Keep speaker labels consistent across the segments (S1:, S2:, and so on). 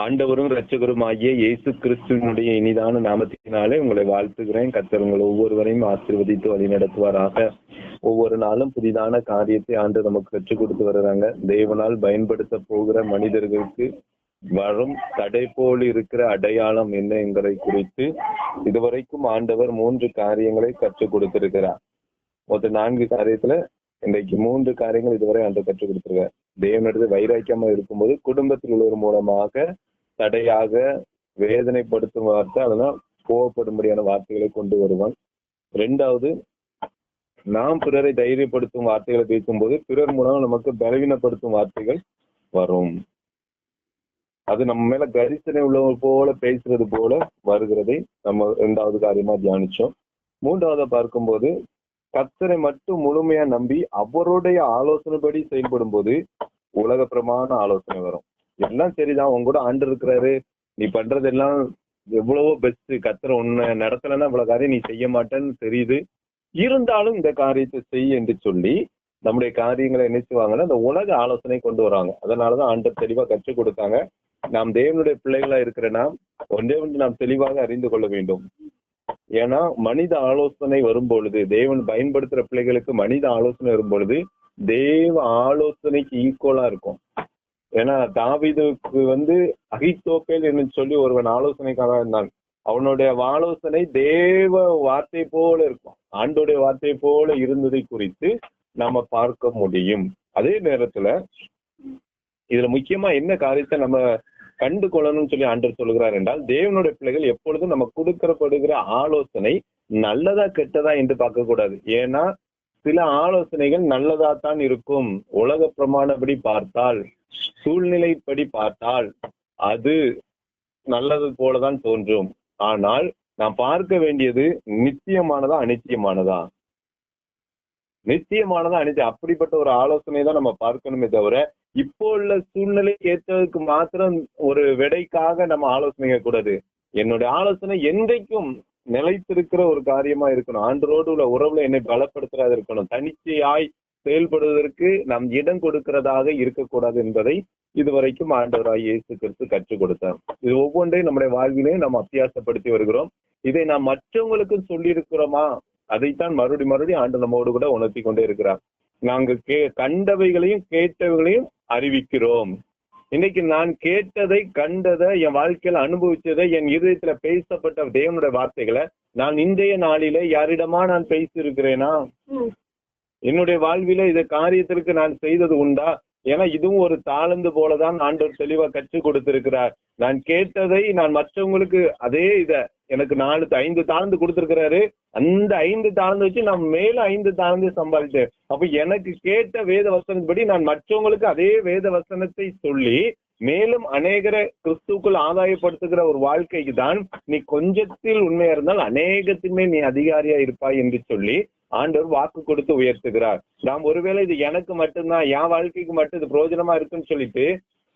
S1: ஆண்டவரும் இரட்சகரும் ஆகிய இயேசு கிறிஸ்துவனுடைய இனிதான நாமத்தினாலே உங்களை வாழ்த்துகிறேன். கர்த்தர் உங்கள் ஒவ்வொருவரையும் ஆசீர்வதித்து வழி நடத்துவாராக. ஒவ்வொரு நாளும் புதிதான காரியத்தை ஆண்டு நமக்கு கற்றுக் கொடுத்து வர்றாங்க தேவனால் பயன்படுத்த போகிற மனிதர்களுக்கு வரும் தடை போல் இருக்கிற அடையாளம் என்ன என்பதை குறித்து இதுவரைக்கும் ஆண்டவர் மூன்று காரியங்களை கற்றுக் கொடுத்திருக்கிறார். மொத்த நான்கு காரியத்துல இன்றைக்கு மூன்று காரியங்கள் இதுவரை ஆண்டு கற்றுக் கொடுத்துருக்க தேவனிடத்து வைராக்கியமா இருக்கும்போது குடும்பத்தில் உள்ளவர் மூலமாக தடையாக வேதனைப்படுத்தும் வார்த்தை அதனால் கோவப்படும்படியான வார்த்தைகளை கொண்டு வருவான். ரெண்டாவது நாம் பிறரை தைரியப்படுத்தும் வார்த்தைகளை பேசும்போது பிறர் மூலம் நமக்கு பலவீனப்படுத்தும் வார்த்தைகள் வரும். அது நம்ம மேல கரிசனை உள்ளவங்க போல பேசுறது போல வருகிறதை நம்ம இரண்டாவது காரியமா தியானிச்சோம். மூன்றாவது பார்க்கும்போது கர்த்தரை மட்டும் முழுமையா நம்பி அவருடைய ஆலோசனைப்படி செயல்படும் போது உலக பிரமாண ஆலோசனை வரும். எல்லாம் சரிதான். உன் கூட ஆண்டு இருக்கிறாரு. நீ பண்றதெல்லாம் எவ்வளவோ பெஸ்ட் கத்துற உன்னை நடத்தலைன்னா இவ்வளவு காரியம் நீ செய்ய மாட்டேன்னு தெரியுது. இருந்தாலும் இந்த காரியத்தை செய் என்று சொல்லி நம்முடைய காரியங்களை நினைச்சுவாங்கன்னா அந்த உலக ஆலோசனை கொண்டு வராங்க. அதனாலதான் ஆண்டர் தெளிவா கற்றுக் கொடுத்தாங்க. நாம் தேவனுடைய பிள்ளைகளா இருக்கிற நாம் ஒன்றே ஒன்று நாம் தெளிவாக அறிந்து கொள்ள வேண்டும். ஏன்னா மனித ஆலோசனை வரும் பொழுது தேவன் பயன்படுத்துற பிள்ளைகளுக்கு மனித ஆலோசனை வரும் பொழுது தேவ ஆலோசனைக்கு ஈக்குவலா இருக்கும். ஏன்னா தாவிதுக்கு வந்து அகித்தோப்பேல் என்று சொல்லி ஒருவன் ஆலோசனைக்காக இருந்தான். அவனுடைய ஆலோசனை தேவ வார்த்தை போல இருக்கும். ஆண்டோடைய வார்த்தை போல இருந்ததை குறித்து நாம பார்க்க முடியும். அதே நேரத்துல இதுல முக்கியமா என்ன காரியத்தை நம்ம கண்டு கொள்ளணும்னு சொல்லி ஆண்டர் சொல்லுகிறார் என்றால் தேவனுடைய பிள்ளைகள் எப்பொழுதும் நம்ம கொடுக்கப்படுகிற ஆலோசனை நல்லதா கெட்டதா என்று பார்க்க கூடாது ஏன்னா சில ஆலோசனைகள் நல்லதா தான் இருக்கும். உலக பிரமாணப்படி பார்த்தால் சூழ்நிலைப்படி பார்த்தால் அது நல்லது போலதான் தோன்றும். ஆனால் நாம் பார்க்க வேண்டியது நித்தியமானதா அனித்தியமானதா? நித்தியமானதா அனித்தியம் அப்படிப்பட்ட ஒரு ஆலோசனை தான் நம்ம பார்க்கணுமே தவிர இப்போ உள்ள சூழ்நிலைக்கு ஏற்றதுக்கு மாத்திரம் ஒரு விடைக்காக நம்ம ஆலோசனை கூடாது. என்னுடைய ஆலோசனை என்றைக்கும் நிலைத்திருக்கிற ஒரு காரியமா இருக்கணும். ஆண்டரோடு உள்ள உறவுல என்னை பலப்படுத்துறதா இருக்கணும். தனிச்சையாய் செயல்படுவதற்கு நாம் இடம் கொடுக்கிறதாக இருக்கக்கூடாது என்பதை இதுவரைக்கும் ஆண்டவராய் இயேசு கிறிஸ்து கற்றுக் கொடுத்தார். இது ஒவ்வொன்றையும் நம்முடைய வாழ்விலே நாம் அத்தியாசப்படுத்தி வருகிறோம். இதை நாம் மற்றவங்களுக்கும் சொல்லி இருக்கிறோமா அதைத்தான் மறுபடி மறுபடி ஆண்டு நம்மோடு கூட உணர்த்தி கொண்டே இருக்கிறார். நாங்கள் கே கண்டவைகளையும் கேட்டவைகளையும் அறிவிக்கிறோம். இன்னைக்கு நான் கேட்டதை கண்டதை என் வாழ்க்கையில அனுபவிச்சதை என் இருதயத்துல பேசப்பட்ட தேவனுடைய வார்த்தைகளை நான் இன்றைய நாளில யாரிடமா நான் பேசியிருக்கிறேனா? என்னுடைய வாழ்வில இந்த காரியத்திற்கு நான் செய்தது உண்டா? ஏன்னா இதுவும் ஒரு தாளந்து போலதான் ஆண்டவர் தெளிவா கற்றுக் கொடுத்திருக்கிறார். நான் கேட்டதை நான் மற்றவங்களுக்கு அதே இத எனக்கு நாலு ஐந்து தாழ்ந்து கொடுத்திருக்கிறாரு. அந்த ஐந்து தாழ்ந்து வச்சு நான் மேலும் ஐந்து தாழ்ந்து சம்பாதிச்சேன் அப்ப எனக்கு கேட்ட வேத வசனப்படி நான் மற்றவங்களுக்கு அதே வேத வசனத்தை சொல்லி மேலும் அநேகரை கிறிஸ்துக்குள் ஆதாயப்படுத்துகிற ஒரு வாழ்க்கைக்கு தான் நீ கொஞ்சத்தில் உண்மையா இருந்தால் அநேகத்தின்மே நீ அதிகாரியா இருப்பாய் என்று சொல்லி ஆண்டவர் வாக்கு கொடுத்து உயர்த்துகிறார். நாம் ஒருவேளை இது எனக்கு மட்டும்தான் என் வாழ்க்கைக்கு மட்டும் இது பிரயோஜனமா இருக்குன்னு சொல்லிட்டு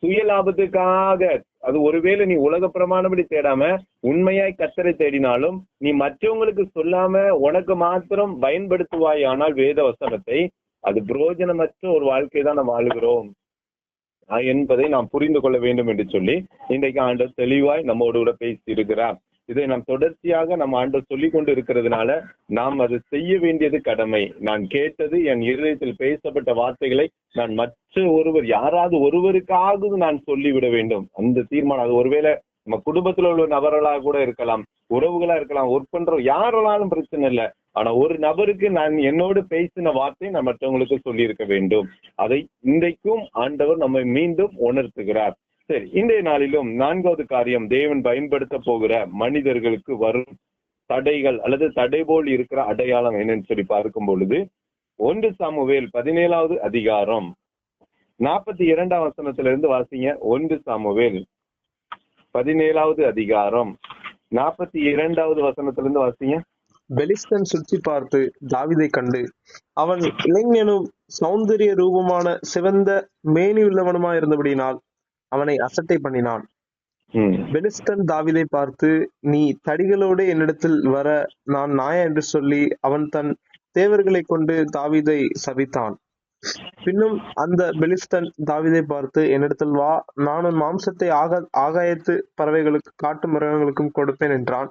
S1: சுய லாபத்துக்காக அது ஒருவேளை நீ உலக பிரமாணப்படி தேடாம உண்மையாய் கத்தரை தேடினாலும் நீ மற்றவங்களுக்கு சொல்லாம உனக்கு மாத்திரம் பயன்படுத்துவாய் ஆனால் வேத வசனத்தை அது பிரயோஜனமற்ற ஒரு வாழ்க்கை தான் நாம் வாழுகிறோம் என்பதை நாம் புரிந்து கொள்ள வேண்டும் என்று சொல்லி இன்றைக்கு ஆண்டவர் தெளிவாய் நம்மோடு கூட பேசி இருக்கிறார் இதை நாம் தொடர்ச்சியாக நம்ம ஆண்டவர் சொல்லி கொண்டு இருக்கிறதுனால நாம் அது செய்ய வேண்டியது கடமை. நான் கேட்டது என் இருதயத்தில் பேசப்பட்ட வார்த்தைகளை நான் மற்ற ஒருவர் யாராவது ஒருவருக்காவது நான் சொல்லிவிட வேண்டும். அந்த தீர்மானம் அது ஒருவேளை நம்ம குடும்பத்துல உள்ள நபர்களாக கூட இருக்கலாம் உறவுகளா இருக்கலாம் ஒர்க் பண்ற யாராலும் பிரச்சனை இல்லை. ஆனா ஒரு நபருக்கு நான் என்னோடு பேசின வார்த்தை நான் மற்றவங்களுக்கு சொல்லியிருக்க வேண்டும். அதை இன்றைக்கும் ஆண்டவர் நம்மை மீண்டும் உணர்த்துகிறார். சரி இன்றைய நாளிலும் நான்காவது காரியம் தேவன் பயன்படுத்த போகிற மனிதர்களுக்கு வரும் தடைகள் அல்லது தடை போல் இருக்கிற அடையாளம் என்னன்னு சொல்லி பார்க்கும் பொழுது ஒன்று சாமுவேல் பதினேழாவது அதிகாரம் நாற்பத்தி இரண்டாம் வசனத்திலிருந்து வாசிங்க. ஒன்று சாமுவேல் பதினேழாவது அதிகாரம் நாற்பத்தி இரண்டாவது வசனத்திலிருந்து வாசிங்க.
S2: பெலிஸ்தன் சுற்றி பார்த்து தாவிதை கண்டு அவன் இளைஞனும் சௌந்தரிய ரூபமான சிவந்த மேனி உள்ளவனுமா இருந்தபடினால் அவனை அசட்டை பண்ணினான்.
S1: ம்.
S2: பெலிஸ்தன் தாவிதை பார்த்து நீ தடிகளோடு என்னிடத்தில் வர நான் நாயா என்று சொல்லி அவன் தன் தேவர்களை கொண்டு தாவீதை சபித்தான். பின்னும் அந்த பெலிஸ்தன் தாவீதை பார்த்து என்னிடத்தில் வா நான் உன் மாம்சத்தை ஆகா ஆகாயத்து பறவைகளுக்கு காட்டு மிருகங்களுக்கும் கொடுப்பேன் என்றான்.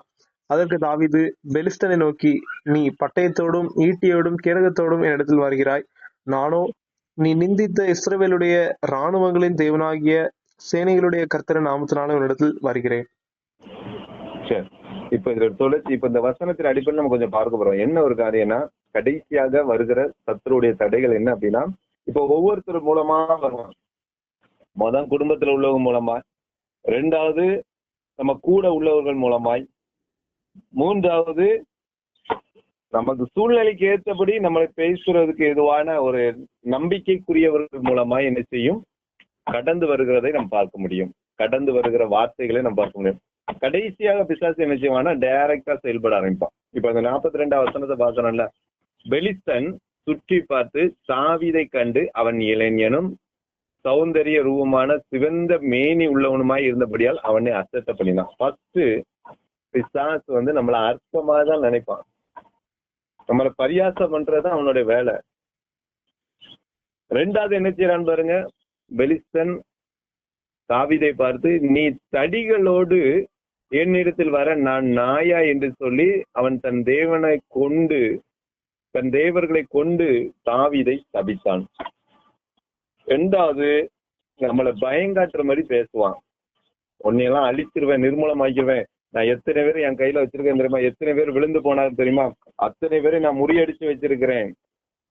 S2: அதற்கு தாவீது பெலிஸ்தனை நோக்கி நீ பட்டயத்தோடும் ஈட்டியோடும் கேடகத்தோடும் என்னிடத்தில் வருகிறாய். நானோ நீ நிந்தித்த இஸ்ரவேலுடைய இராணுவங்களின் தேவனாகிய சேனைகளுடைய கர்த்தர நாமத்தினால இடத்தில் வருகிறேன்.
S1: சரி. இப்ப இதுல தொடர்ச்சி இப்ப இந்த வசனத்தின் அடிப்படையில் நம்ம கொஞ்சம் பார்க்க போறோம். என்ன ஒரு காரியம்னா கடைசியாக வருகிற சத்துருடைய தடைகள் என்ன அப்படின்னா இப்ப ஒவ்வொருத்தர் மூலமா வருவான் மொதல் குடும்பத்துல உள்ளவங்க மூலமா ரெண்டாவது நம்ம கூட உள்ளவர்கள் மூலமாய் மூன்றாவது நமக்கு சூழ்நிலைக்கு ஏற்றபடி நம்மளை பேசுறதுக்கு எதுவான ஒரு நம்பிக்கைக்குரியவர்கள் மூலமா என்ன செய்யும்? கடந்து வருகிறதை நம்ம பார்க்க முடியும். கடந்து வருகிற வார்த்தைகளை நம்ம பார்க்க முடியும். கடைசியாக பிசாசு என்ன செய்வானா டைரக்டா செயல்பட ஆரம்பிப்பான். இப்ப அந்த நாற்பத்தி ரெண்டாம் வசனத்தை பார்க்கணும்ல. பெலிஸ்தன் சுற்றி பார்த்து சாவிதை கண்டு அவன் இளைஞனும் சௌந்தரிய ரூபமான சிவந்த மேனி உள்ளவனுமாய் இருந்தபடியால் அவனை அசத்த பண்ணினான். ஃபர்ஸ்ட் பிசாசு வந்து நம்மள அற்பமா தான் நினைப்பான். நம்மளை பரியாசம் பண்றது அவனுடைய வேலை. ரெண்டாவது என்ன செய்யறான்னு பாருங்க. பெலிஸ்தன் தாவிதை பார்த்து நீ தடிகளோடு என்னிடத்தில் வர நான் நாயா? என்று சொல்லி அவன் தன் தேவனை கொண்டு தன் தேவர்களை கொண்டு தாவிதை சபித்தான் ரெண்டாவது நம்மளை பயங்காட்டுற மாதிரி பேசுவான். உன்னையெல்லாம் அழிச்சிருவேன் நிர்மூலமாக்கிடுவேன் நான் எத்தனை பேர் என் கையில வச்சிருக்கேன் தெரியுமா? எத்தனை பேர் விழுந்து போனாரு தெரியுமா? அத்தனை பேரை நான் முறியடிச்சு வச்சிருக்கிறேன்.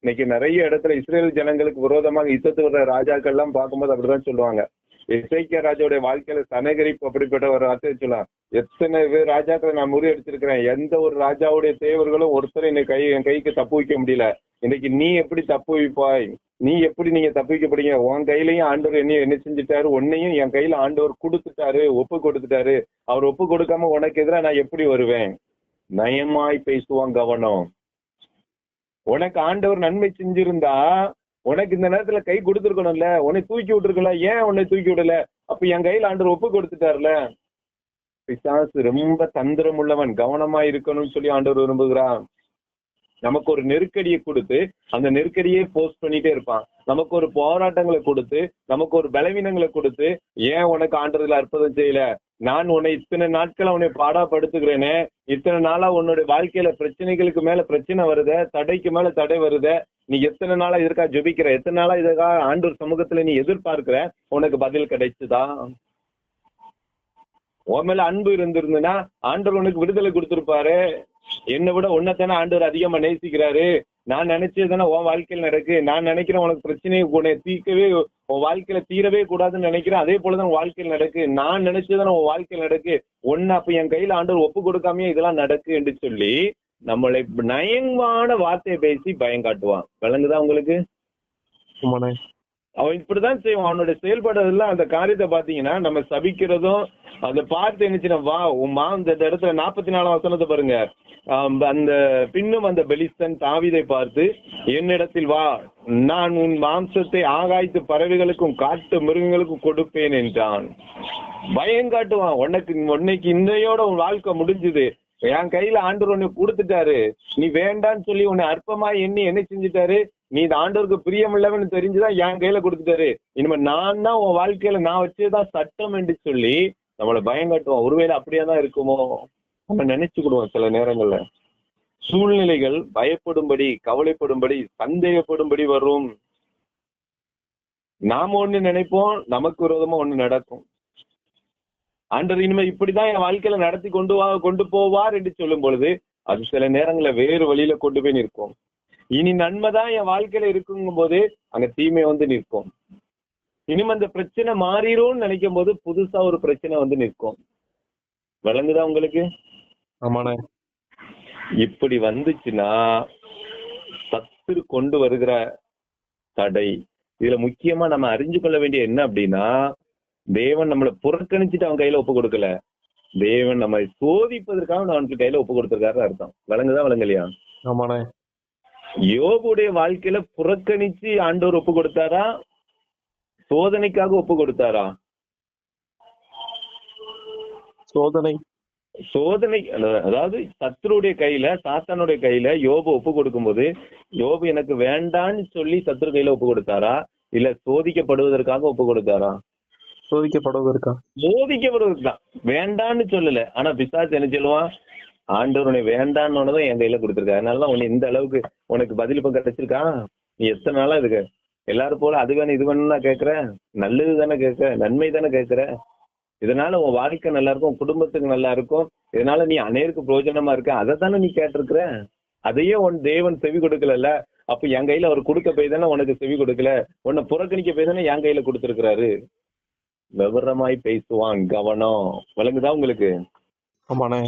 S1: இன்னைக்கு நிறைய இடத்துல இஸ்ரேல் ஜனங்களுக்கு விரோதமாக யுத்தத்து வர்ற ராஜாக்கள் எல்லாம் பார்க்கும்போது அப்படிதான் சொல்லுவாங்க. இசைக்கிய ராஜாவுடைய வாழ்க்கையில சனகரிப்பு அப்படிப்பட்ட ஒரு வார்த்தையை சொல்லலாம் எத்தனை பேர் ராஜாக்களை நான் முறியடிச்சிருக்கிறேன். எந்த ஒரு ராஜாவுடைய தேவர்களும் ஒருத்தர் இன்னைக்கு கை என் கைக்கு தப்பு வைக்க முடியல. இன்னைக்கு நீ எப்படி தப்பு வைப்பாய்? நீ எப்படி நீங்க தப்பு வைக்கப்படுங்க உன் கையிலயும் ஆண்டவர் என்ன என்ன செஞ்சுட்டாரு. உன்னையும் என் கையில ஆண்டவர் கொடுத்துட்டாரு ஒப்பு கொடுத்துட்டாரு. அவர் ஒப்பு கொடுக்காம உனக்கு எதிராக நான் எப்படி வருவேன்? நயமாய் பேசுவான் கவனம். உனக்கு ஆண்டவர் நன்மை செஞ்சிருந்தா உனக்கு இந்த நேரத்துல கை கொடுத்துருக்கணும்ல உன்னை தூக்கி விட்டுருக்கல ஏன் உன்னை தூக்கி விடல? அப்ப என் கையில ஆண்டவர் ஒப்பு கொடுத்துட்டாருல. பிசாசு ரொம்ப தந்திரம் உள்ளவன் கவனமா இருக்கணும்னு சொல்லி ஆண்டவர் விரும்புகிறான். நமக்கு ஒரு நெருக்கடியை கொடுத்து அந்த நெருக்கடியே போஸ்ட் பண்ணிட்டே இருப்பான். நமக்கு ஒரு போராட்டங்களை கொடுத்து நமக்கு ஒரு பலவீனங்களை கொடுத்து ஏன் உனக்கு ஆண்டதுல அற்புதம் செய்யல? நான் உன்னை இத்தனை நாட்கள் உன்னை பாடாப்படுத்துகிறேனே இத்தனை நாளா உன்னுடைய வாழ்க்கையில பிரச்சனைகளுக்கு மேல பிரச்சனை வருத தடைக்கு மேல தடை வருத நீ எத்தனை நாளா இதற்கா ஜபிக்கிற எத்தனை நாளா இதற்காக ஆண்டூர் சமூகத்துல நீ எதிர்பார்க்கிற உனக்கு பதில் கிடைச்சுதா? உன் மேல அன்பு இருந்திருந்ததுன்னா ஆண்டவர் உனக்கு விடுதலை கொடுத்திருப்பாரு. என்னை விட உன்னைத்தானே ஆண்டவர் அதிகமா நேசிக்கிறாரு. நான் நினைச்சது தானே உன் வாழ்க்கையில் நடக்கு. நான் நினைக்கிறேன் உனக்கு பிரச்சனையை உன்னை தீர்க்கவே உன் வாழ்க்கையில தீரவே கூடாதுன்னு நினைக்கிறேன். அதே போலதான் வாழ்க்கையில் நடக்கு. நான் நினைச்சதுதானே உன் வாழ்க்கையில் நடக்கு. ஒன்னு அப்ப என் கையில ஆண்டவர் ஒப்பு கொடுக்காமயே இதெல்லாம் நடக்கு என்று சொல்லி நம்மளை நயங்கான வார்த்தையை பேசி பயம் காட்டுவான். விளங்குதா உங்களுக்கு? அவன் இப்படிதான் செய்வான். அவனுடைய செயல்படுறதுல அந்த காரியத்தை பாத்தீங்கன்னா நம்ம சபிக்கிறதும் அதை பார்த்து என்ன வா உன் மா இந்த இடத்துல நாற்பத்தி நாலாம் வசனத்தை பாருங்க. அந்த பின்னும் அந்த பெலிஸ்தன் தாவிதை பார்த்து என்னிடத்தில் வா நான் உன் மாம்சத்தை ஆகாய்த்து பறவைகளுக்கும் காட்டு மிருகங்களுக்கும் கொடுப்பேன் என்றான். பயம் காட்டுவான். உனக்கு உன்னைக்கு இன்னையோட உன் வாழ்க்கை முடிஞ்சுது. என் கையில ஆண்டவர் உன்னை கொடுத்துட்டாரு. நீ வேண்டான்னு சொல்லி உன்னை அற்பமா எண்ணி என்ன செஞ்சுட்டாரு? நீ இந்த ஆண்டவருக்கு பிரியமில்லவன்னு தெரிஞ்சுதான் என் கையில கொடுத்துட்டாரு. இனிமே நான் தான் உன் வாழ்க்கையில நான் வச்சதுதான் சட்டம் என்று சொல்லி நம்மளை பயம் காட்டுவோம் ஒருவேளை அப்படியே தான் இருக்குமோ? நம்ம நினைச்சுக்கிடுவோம் சில நேரங்கள்ல. சூழ்நிலைகள் பயப்படும்படி கவலைப்படும்படி சந்தேகப்படும்படி வரும். நாம ஒண்ணு நினைப்போம் நமக்கு விரோதமா ஒண்ணு நடக்கும். ஆண்டர் இனிமே இப்படிதான் என் வாழ்க்கையில நடத்தி கொண்டு வா கொண்டு போவார் என்று சொல்லும் பொழுது அது சில நேரங்களில் வேறு வழியில கொண்டு போய் நிற்கும். இனி நன்மைதான் என் வாழ்க்கையில இருக்குங்கும் போது அங்க தீமை வந்து நிற்கும். இனிமே அந்த பிரச்சனை மாறிடும்னு நினைக்கும் போது புதுசா ஒரு பிரச்சனை வந்து நிற்கும். விளங்குதா உங்களுக்கு?
S2: ஆமாண்ணே.
S1: இப்படி வந்துச்சுன்னா சத்துரு கொண்டு வருகிற தடை. இதுல முக்கியமா நம்ம அறிஞ்சு கொள்ள வேண்டிய என்ன அப்படின்னா தேவன் நம்மளை புறக்கணிச்சுட்டு அவன் கையில ஒப்பு கொடுக்கல. தேவன் நம்மை சோதிப்பதற்காக அவனுக்கு கையில ஒப்பு கொடுத்திருக்காரு அர்த்தம். விளங்குதா விளங்கலையா?
S2: ஆமாண்ணே.
S1: யோபுடைய வாழ்க்கையில புறக்கணிச்சு ஆண்டவர் ஒப்பு கொடுத்தாரா? சோதனைக்காக ஒப்பு கொடுத்தாரா?
S2: சோதனை.
S1: சோதனை அத- அதாவது சத்துருடைய கையில சாத்தானுடைய கையில யோபு ஒப்பு கொடுக்கும்போது யோபு எனக்கு வேண்டான்னு சொல்லி சத்துரு கையில ஒப்பு கொடுத்தாரா? இல்ல சோதிக்கப்படுவதற்காக ஒப்பு கொடுத்தாரா?
S2: சோதிக்கப்படுவதற்கா?
S1: சோதிக்கப்படுவதற்கு தான் வேண்டான்னு சொல்லல. ஆனா பிசாசு என்ன சொல்லுவான்? ஆண்டவர் உன்னை வேண்டான்னு தான் என் கையில கொடுத்துருக்காரு. அதனாலதான் உன்னை இந்த அளவுக்கு உனக்கு பதில் இப்ப கிடைச்சிருக்கா? நீ எத்தனை நாளா இதுக்கு? எல்லாரும் போல அது வேணும் இது வேணும்னா கேக்குற நல்லது தானே கேட்க நன்மை தானே கேட்கிற? இதனால உன் வாழ்க்கை நல்லா இருக்கும் உன் குடும்பத்துக்கு நல்லா இருக்கும் இதனால நீ அநேருக்கு பிரயோஜனமா இருக்க. அதை தானே நீ கேட்டிருக்கிற? அதையே உன் தேவன் செவி கொடுக்கலல்ல. அப்ப என் கையில அவர் கொடுக்க போய் தானே உனக்கு செவி கொடுக்கல? உன்னை புறக்கணிக்க போய் தானே என் கையில கொடுத்திருக்கிறாரு? விவரமாய் பேசுவான் கவனம். விளங்குதா உங்களுக்கு?
S2: ஆமாண்ணே.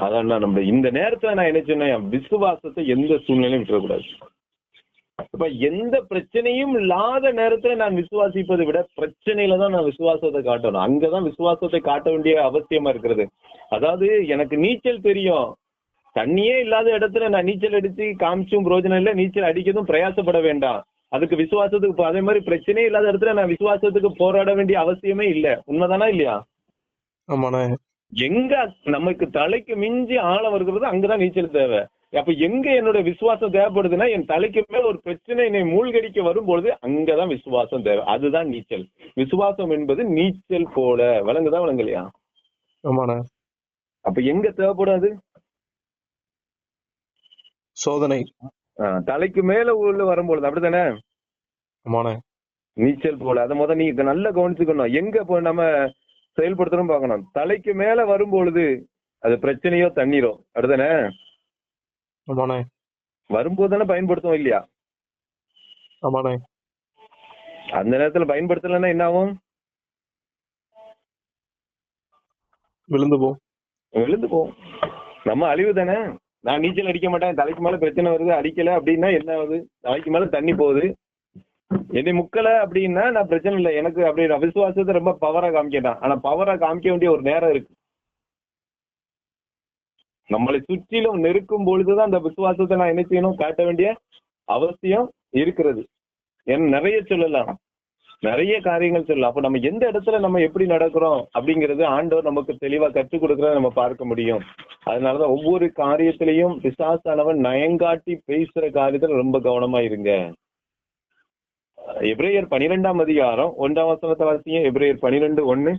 S1: அதான் நம்ம இந்த நேரத்துல நான் என்ன சொன்னேன்? விசுவாசத்தை எந்த சூழ்நிலையும் விட்டுறக்கூடாது. இப்ப எந்த பிரச்சனையும் இல்லாத நேரத்துல நான் விசுவாசிப்பதை விட பிரச்சனையில தான் நான் விசுவாசத்தை காட்டணும். அங்கதான் விசுவாசத்தை காட்ட வேண்டிய அவசியமா இருக்கிறது. அதாவது எனக்கு நீச்சல் தெரியும். தண்ணியே இல்லாத இடத்துல நான் நீச்சல் அடிச்சு காமிச்சும் பிரயோஜனம் இல்ல. நீச்சல் அடிக்கிறதும் பிரயாசப்பட வேண்டாம். அதுக்கு விசுவாசத்துக்கு அதே மாதிரி பிரச்சனையே இல்லாத இடத்துல நான் விசுவாசத்துக்கு போராட வேண்டிய அவசியமே இல்ல. உண்மைதானா இல்லையா?
S2: ஆமாண்ணே.
S1: எங்க நமக்கு தலைக்கு மிஞ்சி ஆழம் வருகிறது அங்கதான் நீச்சல் தேவை. அப்ப எங்க என்னோட விசுவாசம் தேவைப்படுதுன்னா என் தலைக்கு மேல ஒரு பிரச்சனை என்னை மூழ்கடிக்க வரும்பொழுது அங்கதான் விசுவாசம் தேவை. அதுதான் நீச்சல். விசுவாசம் என்பது நீச்சல் போல. விளங்குதா விளங்கலையா?
S2: ஆமாண்ணே.
S1: அப்ப எங்க தேவைப்படாது?
S2: சோதனை.
S1: தலைக்கு மேல உள்ள வரும்பொழுது அப்படித்தானே?
S2: ஆமாண்ணே.
S1: நீச்சல் போல. அதை முத நீ நல்லா கவனிச்சுக்கணும். எங்க இப்போ நம்ம செயல்படுத்தணும் பார்க்கணும். தலைக்கு மேல வரும்பொழுது அது பிரச்சனையோ தண்ணீரோ. அப்படிதானே
S2: ஆமாண்ணே.
S1: வரும்போது தானே பயன்படுத்துவோம் இல்லையா?
S2: ஆமாண்ணே.
S1: அந்த நேரத்துல பயன்படுத்தலைன்னா என்ன ஆகும்?
S2: விழுந்து போ
S1: விழுந்து போகும். நம்ம அழிவு தானே? நான் நீச்சல் அடிக்க மாட்டேன் தலைக்கு மேல பிரச்சனை வருது அடிக்கல அப்படின்னா என்ன ஆகுது? தலைக்கு மேல தண்ணி போகுது. என்னை முக்கல அப்படின்னா நான் பிரச்சனை இல்லை. எனக்கு அப்படி விசுவாசத்தை ரொம்ப பவரா காமிக்கிறேன். ஆனா பவரா காமிக்க வேண்டிய ஒரு நேரம் இருக்கு. நம்மளை சுற்றிலும் நெருக்கும் பொழுதுதான் அந்த விசுவாசத்தை நான் என்ன செய்யணும்? காட்ட வேண்டிய அவசியம் இருக்கிறது. என் நிறைய சொல்லலாம். நிறைய காரியங்கள் சொல்லலாம். அப்ப நம்ம எந்த இடத்துல நம்ம எப்படி நடக்கிறோம் அப்படிங்கிறது ஆண்டவர் நமக்கு தெளிவா கற்றுக் கொடுக்கறத நம்ம பார்க்க முடியும். அதனாலதான் ஒவ்வொரு காரியத்திலையும் பிசாசானவன் நயங்காட்டி பேசுற காரியத்துல ரொம்ப கவனமா இருங்க. எப்ரேயர் பனிரெண்டாம் அதிகாரம் ஒன்றாம் வசனத்தை வாசிங்க. எப்ரேயர் பனிரெண்டு ஒண்ணு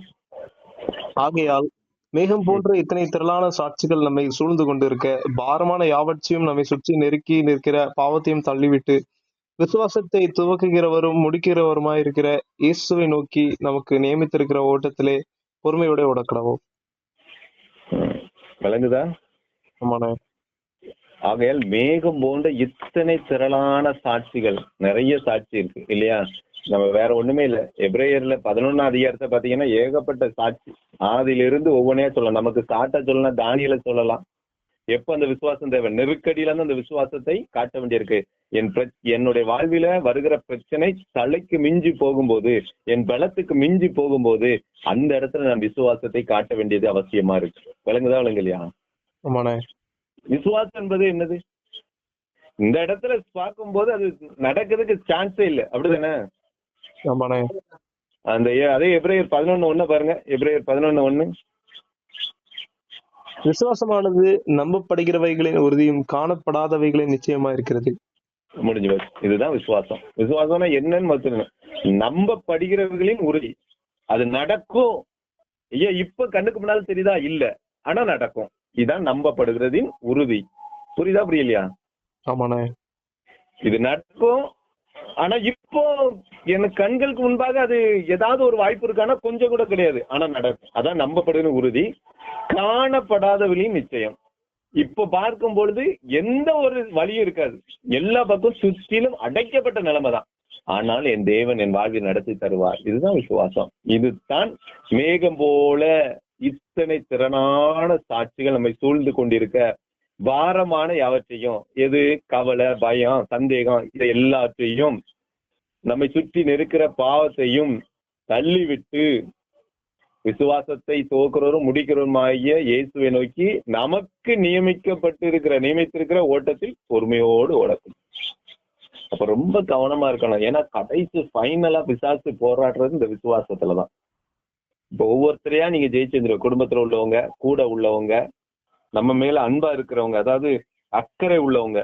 S2: ஆகையால் மேகம் போன்ற இத்தனை திரளான சாட்சிகள் நம்மை சூழ்ந்து கொண்டிருக்க பாரமான யாவற்றையும் நம்மை சுற்றி நெருக்கி நிற்கிற பாவத்தையும் தள்ளிவிட்டு விசுவாசத்தை துவக்குகிறவரும் முடிக்கிறவருமாய் இருக்கிற இயேசுவை நோக்கி நமக்கு நியமித்திருக்கிற ஓட்டத்திலே பொறுமையோட ஓடக்கடவோம்.
S1: ம். விளங்குதா?
S2: ஆமாண்ணே.
S1: ஆகையால் மேகம் போன்ற இத்தனை திரளான சாட்சிகள் நிறைய சாட்சி இருக்கு இல்லையா? நம்ம வேற ஒண்ணுமே இல்ல. எப்ரேயர்ல பதினொன்னாம் அதிகாரத்தை பாத்தீங்கன்னா ஏகப்பட்ட சாட்சி. ஆதியிலிருந்து ஒவ்வொன்றையா சொல்லலாம். நமக்கு சாட்டா சொல்லலாம் தானியல சொல்லலாம். எப்ப அந்த விசுவாசம் தேவை? நெருக்கடியில இருந்து அந்த விசுவாசத்தை காட்ட வேண்டியிருக்கு. என் பிரச்- என்னுடைய வாழ்வில வருகிற பிரச்சனை தலைக்கு மிஞ்சி போகும்போது என் பலத்துக்கு மிஞ்சி போகும்போது அந்த இடத்துல நான் விசுவாசத்தை காட்ட வேண்டியது அவசியமா இருக்கு. விளங்குதா விளங்கலையா? விசுவாசம் என்பது என்னது? இந்த இடத்துல பார்க்கும்போது அது நடக்கிறதுக்கு சான்ஸே இல்லை. அப்படிதானே?
S2: ஆமாண்ணே.
S1: அந்த அதே எப்ரேயர் பதினொன்னு ஒண்ணு பாருங்க. எப்ரேயர் பதினொன்னு ஒண்ணு.
S2: விசுவாசமானது நம்பப்படுகிறவைகளின் உறுதியும் காணப்படாதவைகளின் நிச்சயமா இருக்கிறது
S1: முடிஞ்சு இதுதான் விசுவாசம். விசுவாசம்னா என்னன்னு பார்த்துக்கணும் நம்பப்படுகிறவர்களின் உறுதி. அது நடக்கும். ஐயா இப்ப கண்ணுக்கு முன்னால தெரியுதா? இல்ல. ஆனா நடக்கும். இதான் நம்பப்படுகிறதின் உறுதி. புரியுதா புரியலையா?
S2: ஆமாண்ணே.
S1: இது நடக்கும். ஆனா இப்போ எனக்கு கண்களுக்கு முன்பாக அது ஏதாவது ஒரு வாய்ப்பு இருக்கானா கொஞ்சம் கூட கிடையாது. ஆனா நடக்கும். அதான் நம்பப்படுகிற உறுதி. காணப்படாதவழியும் நிச்சயம். இப்போ பார்க்கும் பொழுது எந்த ஒரு வழியும் இருக்காது. எல்லா பக்கம் சுற்றிலும் அடைக்கப்பட்ட நிலைமை தான். ஆனால் என் தேவன் என் வாழ்வில் நடத்தி தருவார். இதுதான் விசுவாசம். இதுதான் மேகம் போல இத்தனை திறனான சாட்சிகள் நம்மை சூழ்ந்து கொண்டிருக்க பாரமான யாவற்றையும்? எது? கவலை பயம் சந்தேகம் இதை எல்லாத்தையும் நம்மை சுற்றி நெருக்கிற பாவத்தையும் தள்ளிவிட்டு விசுவாசத்தை துவக்கிறவரும் முடிக்கிறவருமாகிய இயேசுவை நோக்கி நமக்கு நியமிக்கப்பட்டிருக்கிற நியமித்திருக்கிற ஓட்டத்தில் பொறுமையோடு ஓடக்கும் அப்ப ரொம்ப கவனமா இருக்கணும். ஏன்னா கடைசி ஃபைனலா பிசாசு போராடுறது இந்த விசுவாசத்துலதான். இப்போ ஒவ்வொருத்தரையா நீங்க ஜெயிச்சிருந்துருவ குடும்பத்துல உள்ளவங்க கூட உள்ளவங்க நம்ம மேல அன்பா இருக்கிறவங்க அதாவது அக்கறை உள்ளவங்க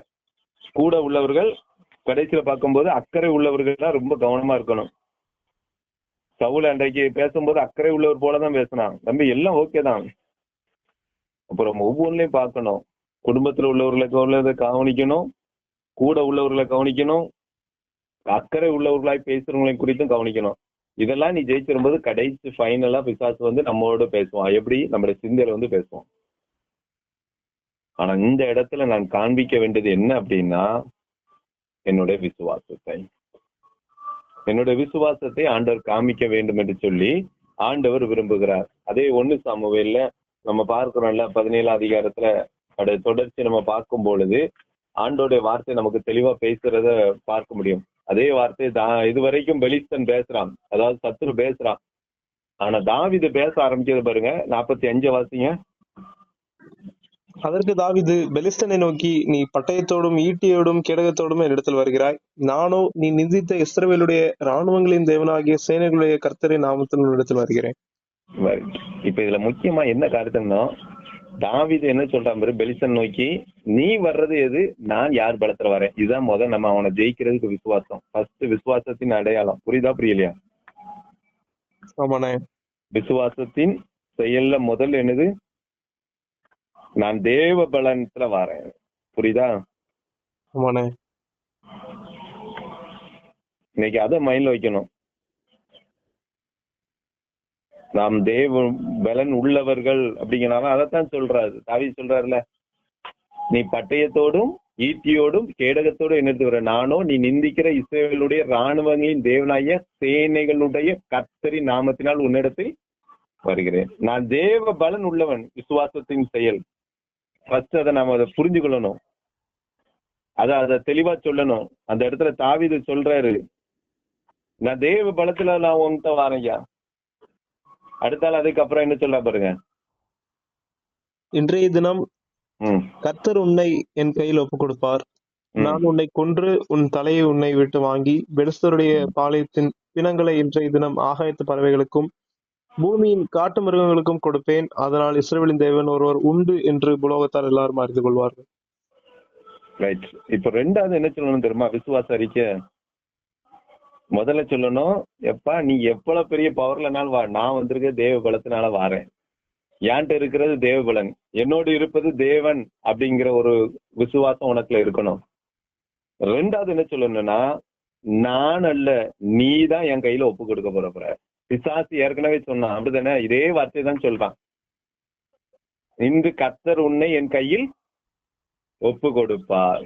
S1: கூட உள்ளவர்கள் கடைசியில பார்க்கும்போது அக்கறை உள்ளவர்கள் தான் ரொம்ப கவனமா இருக்கணும். சவுல் அன்றைக்கு பேசும்போது அக்கறை உள்ளவர் போலதான் பேசினான் தம்பி எல்லாம் ஓகே தான். அப்புறம் ஒவ்வொன்றையும் பார்க்கணும். குடும்பத்துல உள்ளவர்களை உள்ளதை கவனிக்கணும். கூட உள்ளவர்களை கவனிக்கணும். அக்கறை உள்ளவர்களாய் பேசுறவங்களையும் குறித்தும் கவனிக்கணும். இதெல்லாம் நீ ஜெயிச்சிரும்போது கடைசி ஃபைனலா பிசாசு வந்து நம்மளோட பேசுவான். எப்படி? நம்மளுடைய சிந்தையில வந்து பேசுவான். ஆனா இந்த இடத்துல நான் காண்பிக்க வேண்டியது என்ன அப்படின்னா என்னுடைய விசுவாசத்தை. என்னுடைய விசுவாசத்தை ஆண்டவர் காமிக்க வேண்டும் என்று சொல்லி ஆண்டவர் விரும்புகிறார். அதே ஒண்ணு சமூகல்ல நம்ம பார்க்கிறோம்ல பதினேழு அதிகாரத்துல அதை தொடர்ச்சி நம்ம பார்க்கும் பொழுது ஆண்டோடைய வார்த்தை நமக்கு தெளிவா பேசுறத பார்க்க முடியும். அதே வார்த்தை தா இது வரைக்கும் பெலிஸ்தன் பேசுறான் அதாவது சத்துரு பேசுறான். ஆனா தாவிது பேச ஆரம்பிச்சது பாருங்க நாற்பத்தி அஞ்சு வாசிங்க.
S2: அதற்கு தாவீது பெலிஸ்தனை நோக்கி நீ பட்டயத்தோடும் ஈட்டியோடும் கேடகத்தோடும் என்னிடத்தில் வருகிறாய். நானோ நீ நிந்தித்த இஸ்ரவேலுடைய இராணுவங்களின் தேவனாகிய சேனைகளுடைய கர்த்தரின் நாமத்தில் உன்னிடத்தில் வருகிறேன்.
S1: இப்ப இதுல முக்கியமா என்ன கருத்துன்னா தாவிது என்ன சொல்றான் பாரு பெலிசன் நோக்கி நீ வர்றது எது? நான் யார் பலத்துல வரேன்? இதுதான் முதல் நம்ம அவனை ஜெயிக்கிறதுக்கு விசுவாசம். ஃபர்ஸ்ட் விசுவாசத்தின் அடையாளம். புரியுதா புரியலையா?
S2: ஆமாண்ணே.
S1: விசுவாசத்தின் செயல்ல முதல் என்னது? நான் தேவ பலனத்துல வரேன். புரியுதா?
S2: ஆமாண்ணே.
S1: இன்னைக்கு அதை மைண்ட்ல வைக்கணும். நாம் தேவ பலன் உள்ளவர்கள் அப்படிங்கிறனால அதைத்தான் சொல்றாரு. தாவி சொல்றாருல நீ பட்டயத்தோடும் ஈட்டியோடும் கேடகத்தோடும் என்னது வர. நானோ நீ நிந்திக்கிற இஸ்ரேலுடைய ராணுவங்களின் தேவனாய சேனைகளுடைய கர்த்தரின் நாமத்தினால் உன்னிடத்தில் வருகிறேன். நான் தேவ பலன் உள்ளவன். விசுவாசத்தின் செயல். ஃபர்ஸ்ட் அதை நாம அதை புரிஞ்சு கொள்ளணும் அத அதை தெளிவா சொல்லணும். அந்த இடத்துல தாவிது சொல்றாரு நான் தேவ பலத்துல நான் உன்கிட்ட வாரையா அடுத்தால அதுக்கப்புறம் என்ன சொல்ல பாருங்க.
S2: இன்றைய தினம்
S1: ம்.
S2: கர்த்தர் உன்னை என் கையில் ஒப்புக் கொடுப்பார். நான் உன்னை கொன்று உன் தலையை உன்னை விட்டு வாங்கி பெலிஸ்தருடைய பாளையத்தின் பிணங்களை இன்றைய தினம் ஆகாயத்து பறவைகளுக்கும் பூமியின் காட்டு மிருகங்களுக்கும் கொடுப்பேன். அதனால் இஸ்ரவேலின் தேவன் ஒருவர் உண்டு என்று புலோகத்தார் எல்லாரும் அறிந்து கொள்வார்கள்.
S1: ரைட் இப்ப ரெண்டாவது என்ன சொல்லணும் தெரியுமா? விசுவாச அறிக்கை. முதல்ல சொல்லணும் எப்பா நீ எவ்வளவு பெரிய பவர்லனாலும் வா. நான் வந்திருக்க தேவ பலத்தினால வாரேன். என்கிட்ட இருக்கிறது தேவ பலன். என்னோடு இருப்பது தேவன் அப்படிங்கிற ஒரு விசுவாசம் உனக்குல இருக்கணும். ரெண்டாவது என்ன சொல்லணும்னா நான் அல்ல நீ தான் என் கையில ஒப்பு கொடுக்க போற போற. பிசாசு ஏற்கனவே சொன்னான். அப்படிதானே? இதே வார்த்தை தான் சொல்றான். இன்று கத்தர் உன்னை என் கையில் ஒப்பு கொடுப்பார்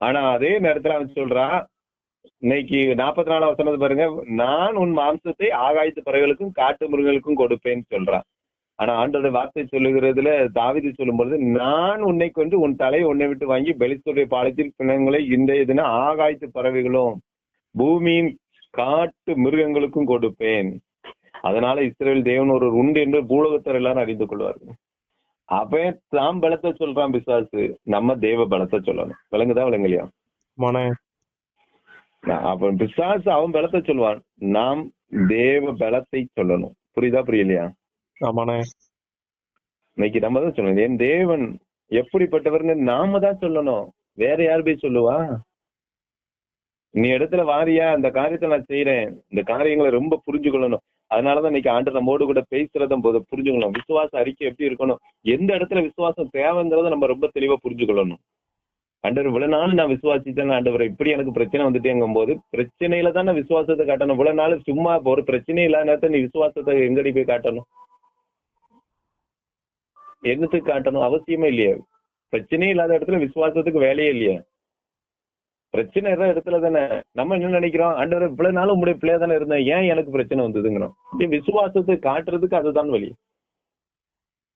S1: ஆனா அதே நேரத்துல அவன் சொல்றான் இன்னைக்கு நாற்பத்தி நாலாம் வசனத்தை பாருங்க நான் உன் மாம்சத்தை ஆகாயத்து பறவைகளுக்கும் காட்டு மிருகங்களுக்கும் கொடுப்பேன்னு சொல்றான். ஆனா ஆண்டோட வார்த்தை சொல்லுகிறதுல தாவிதி சொல்லும்பொழுது நான் உன்னை கொண்டு உன் தலையை உன்னை விட்டு வாங்கி பெலிஸ்துடைய பாலத்தில் பிணங்களை இன்றைய தினம் ஆகாயத்து பறவைகளும் பூமியின் காட்டு மிருகங்களுக்கும் கொடுப்பேன். அதனால இஸ்ரேல் தேவன் ஒரு உண்டு என்று பூலகத்தர் எல்லாரும் அறிந்து கொள்வார்கள். அவன் தாம் பலத்தை சொல்றான் பிசாசு நம்ம தேவ பலத்தை சொல்லணும். விளங்குதா விளங்கலையா? அப்ப பிசாசு அவன் பலத்தை சொல்லுவான் நாம் தேவ பலத்தை சொல்லணும். புரியுதா புரியலையா? இன்னைக்கு நம்ம தான் சொல்லணும். என் தேவன் எப்படிப்பட்டவர்னு நாம தான் சொல்லணும். வேற யார் போய் சொல்லுவா? நீ இடத்துல வாரியா அந்த காரியத்தை நான் செய்யறேன் இந்த காரியங்களை ரொம்ப புரிஞ்சுக்கொள்ளணும். அதனாலதான் இன்னைக்கு ஆண்டு நம்மோடு கூட பேசுறதும் போது புரிஞ்சுக்கணும் விசுவாச அறிக்கை எப்படி இருக்கணும்? எந்த இடத்துல விசுவாசம் தேவைங்கிறத நம்ம ரொம்ப தெளிவா புரிஞ்சுக்கொள்ளணும். ஆண்டவர் இவ்வளவு நாள் நான் விசுவாசித்தேன். ஆண்டவர் இப்படி எனக்கு பிரச்சனை வந்துட்டேங்கும் போது பிரச்சனையில தான் நான் விசுவாசத்தை காட்டணும். இவ்வளவு நாள் சும்மா ஒரு பிரச்சனை இல்லாத நேரத்தை நீ விசுவாசத்தை எங்கடி போய் காட்டணும்? என்னத்துக்கு காட்டணும்? அவசியமே இல்லையா. பிரச்சனையே இல்லாத இடத்துல விசுவாசத்துக்கு வேலையே இல்லையா. பிரச்சனை இருந்த இடத்துல தானே. நம்ம என்ன நினைக்கிறோம்? ஆண்டவர் இவ்வளவு நாள் உங்களுடைய பிள்ளையா தானே இருந்தேன். ஏன் எனக்கு பிரச்சனை வந்ததுங்கிறோம். விசுவாசத்தை காட்டுறதுக்கு அதுதான் வழி.